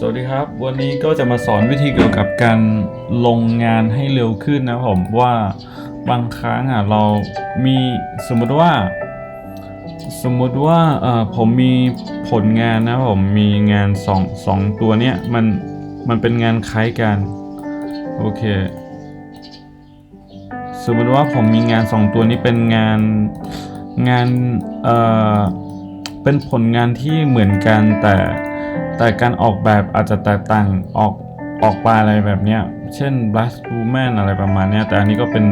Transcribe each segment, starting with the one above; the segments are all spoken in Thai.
สวัสดีครับ วันนี้ก็จะมาสอนวิธีเกี่ยวกับการลงงานให้เร็วขึ้นนะผมว่าบางครั้งอะเรามีสมมติว่า สมมติว่าเออผมมีผลงานนะผมมีงานสองสองตัวเนี้ยมันมันเป็นงานคล้ายกันโอเคสมมติว่าผมมีงานสองตัวนี้เป็นงานงานเอ่อเป็นผลงานที่เหมือนกันแต่ แต่การออกแบบอาจจะแตกต่างออกออกไปอะไรแบบเนี้ย เช่น Black Woman อะไรประมาณเนี้ย แต่อันนี้ก็เป็น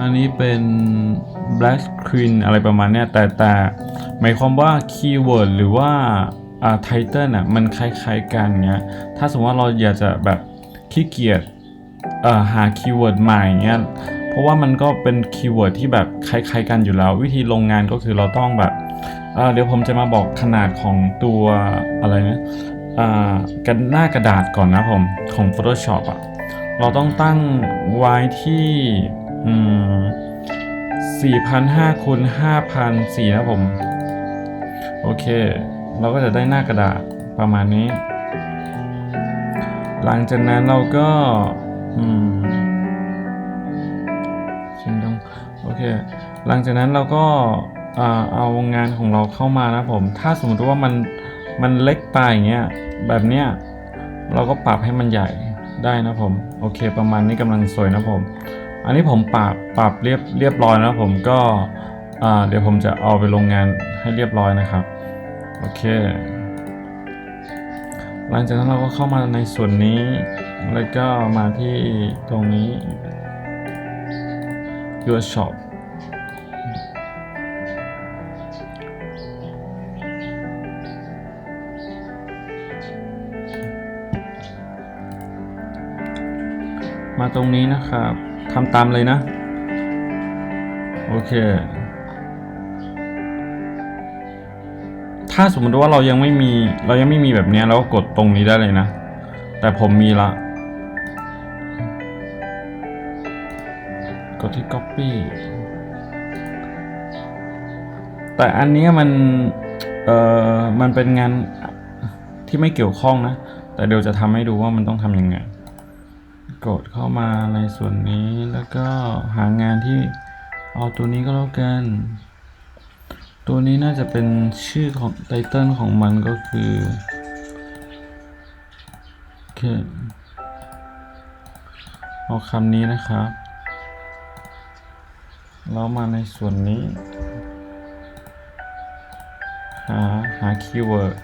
อันนี้เป็น Black Queen อะไรประมาณเนี้ย แต่แต่หมายความว่าคีย์เวิร์ดหรือว่าอ่าไทเทลอะมันคล้ายๆกันเงี้ย ถ้าสมมติว่าเราอยากจะแบบขี้เกียจเอ่อหาคีย์เวิร์ดใหม่เงี้ย เพราะว่ามันก็เป็นคีย์เวิร์ดที่แบบคล้ายๆกันอยู่แล้ว วิธีลงงานก็คือเราต้องแบบ เดี๋ยวผมจะมาบอกขนาดของตัวอะไรนะกันหน้ากระดาษก่อนนะผมของ Photoshop อะเราต้องตั้งไว้ที่4,500คูณ5,004นะผม โอเค เราก็จะได้หน้ากระดาษประมาณนี้ หลังจากนั้นเราก็ชิงดงโอเค หลังจากนั้นเราก็ เอางานของเราเข้ามานะผม ถ้าสมมติว่ามันมันเล็กไปอย่างเงี้ยแบบเนี้ยเราก็ปรับให้มันใหญ่ได้นะผมโอเค ประมาณนี้กำลังสวยนะผม อันนี้ผมปรับปรับเรียบเรียบร้อยนะผมก็เดี๋ยวผมจะเอาไปลงงานให้เรียบร้อยนะครับโอเค หลังจากนั้นเราก็เข้ามาในส่วนนี้ แล้วก็มาที่ตรงนี้ your shop มาตรงนี้นะครับทำตามเลยนะ โอเค ถ้าสมมติว่าเรายังไม่มีเรายังไม่มีแบบนี้เราก็กดตรงนี้ได้เลยนะ แต่ผมมีละ กดที่ copy แต่อันนี้มัน เอ่อ มันเป็นงานที่ไม่เกี่ยวข้องนะ แต่เดี๋ยวจะทำให้ดูว่ามันต้องทำยังไง กดเข้ามาในส่วนนี้แล้วก็หางานที่เอาตัวนี้ก็แล้วกัน ตัวนี้น่าจะเป็นชื่อของไตเติลของมันก็คือโอเคเอาคำนี้นะครับแล้วมาในส่วนนี้ หาหาคีย์เวิร์ด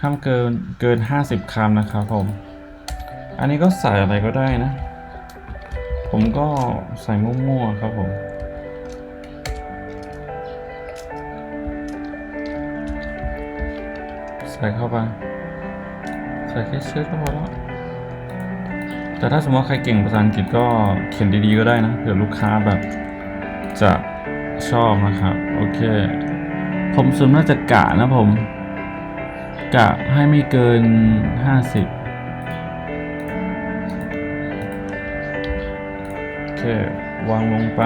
ห้ามเกินเกิน 50คำนะครับผม อันนี้ก็ใส่อะไรก็ได้นะ ผมก็ใส่มั่วๆครับผมใส่เข้าไปใส่แค่ชื่อก็พอแล้วแต่ถ้าสมมติว่าใครเก่งภาษาอังกฤษก็เขียนดีๆก็ได้นะเผื่อลูกค้าแบบจะชอบนะครับ โอเค ผมส่วนมากจะกะนะผม กะให้ไม่เกิน 50 ควางลงไป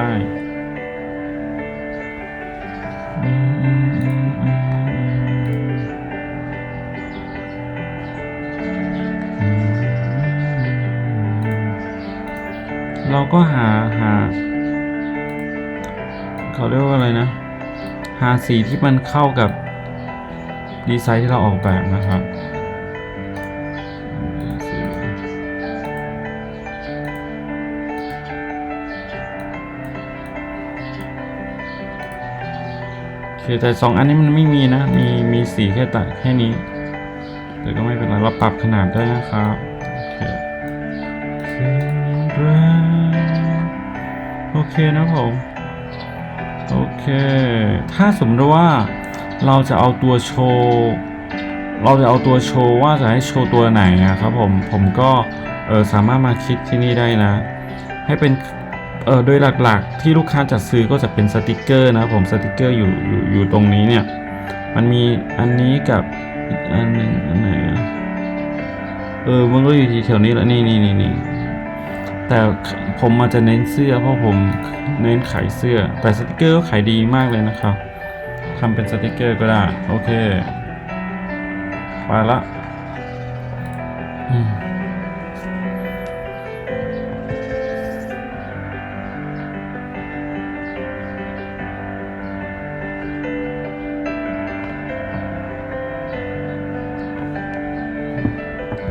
เราก็หาหา เขาเรียกว่าอะไรนะ หาสีที่มันเข้ากับดีไซน์ที่เราออกแบบนะครับ โอเคแต่สองอันนี้มันไม่มีนะ มีมีสีแค่ตัดแค่นี้ แต่ก็ไม่เป็นไรเราปรับขนาดได้นะครับโอเคโอเคนะผมโอเค ถ้าสมมติว่าเราจะเอาตัวโชว์เราจะเอาตัวโชว์ว่าจะให้โชว์ตัวไหนอะครับผมผมก็เออสามารถมาคลิกที่นี่ได้นะ ให้เป็น เออโดยหลักๆที่ลูกค้าจะซื้อก็จะเป็นสติกเกอร์นะผมสติกเกอร์อยู่อยู่อยู่ตรงนี้เนี่ยมันมีอันนี้กับอีกอันหนึ่งอันไหนอะเออมันก็อยู่ที่แถวนี้แหละนี่นี่นี่นี่แต่ผมมาจะเน้นเสื้อเพราะผมเน้นขายเสื้อ แต่สติกเกอร์ก็ขายดีมากเลยนะครับทำเป็นสติกเกอร์ก็ได้ โอเค ไปละอืม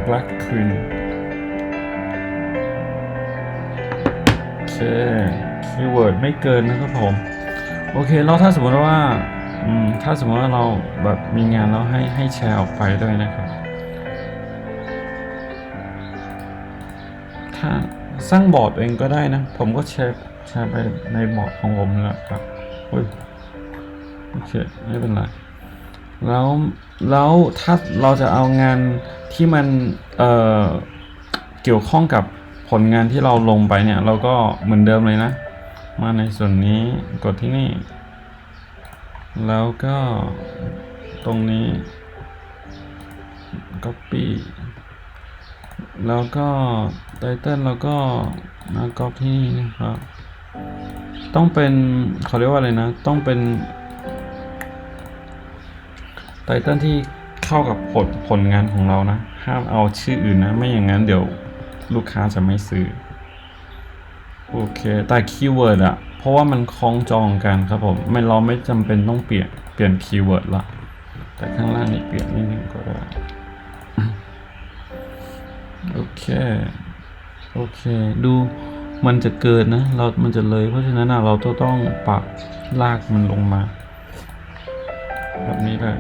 Black Queen โอเคคีย์เวิร์ดไม่เกินนะครับผม โอเคแล้วถ้าสมมติว่าถ้าสมมติว่าเราแบบมีงานแล้วให้ให้แชร์ออกไปด้วยนะครับ ถ้าสร้างบอร์ดเองก็ได้นะ ผมก็แชร์แชร์ไปในบอร์ดของผมนะครับอุ้ยโอเค ไม่เป็นไร แล้วแล้วถ้าเราจะเอางานที่มันเอ่อเกี่ยวข้องกับผลงานที่เราลงไปเนี่ย เราก็เหมือนเดิมเลยนะ มาในส่วนนี้กดที่นี่ แล้วก็ตรงนี้ copy แล้วก็ไตเติลแล้วก็มาก๊อปที่นี่นะครับ ต้องเป็นเขาเรียกว่าอะไรนะ ต้องเป็น ไตเติลที่เข้ากับผลผลงานของเรานะ ห้ามเอาชื่ออื่นนะ ไม่อย่างนั้นเดี๋ยวลูกค้าจะไม่ซื้อ โอเค แต่คีย์เวิร์ดอะเพราะว่ามันคล้องจองกันครับผม ไม่เราไม่จำเป็นต้องเปลี่ยนเปลี่ยนคีย์เวิร์ดละ แต่ข้างล่างนี่เปลี่ยนนิดนึงก็ได้ โอเค โอเค ดูมันจะเกินนะ เรา มันจะเลย เพราะฉะนั้นอะเราต้องต้องปรับลากมันลงมา แบบนี้เลย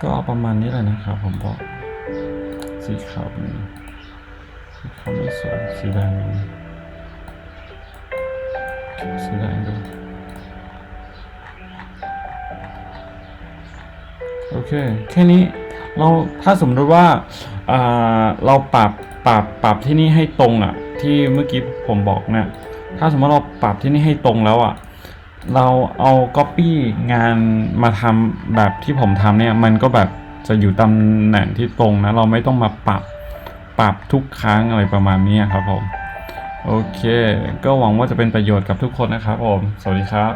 ก็เอาประมาณนี้แหละนะครับ ผมบอกสีขาวเป็นสีขาวไม่สวยสีแดงเป็นสีแดงดูโอเค แค่นี้เราถ้าสมมติว่าอ่าเราปรับปรับปรับที่นี่ให้ตรงอะ ที่เมื่อกี้ผมบอกเนี่ยถ้าสมมติเราปรับที่นี่ให้ตรงแล้วอะ เราเอา Copy งานมาทำแบบที่ผมทำเนี่ย มันก็แบบจะอยู่ตำแหน่งที่ตรงนะ เราไม่ต้องมาปรับปรับทุกครั้งอะไรประมาณนี้ครับผม โอเค ก็หวังว่าจะเป็นประโยชน์กับทุกคนนะครับผม สวัสดีครับ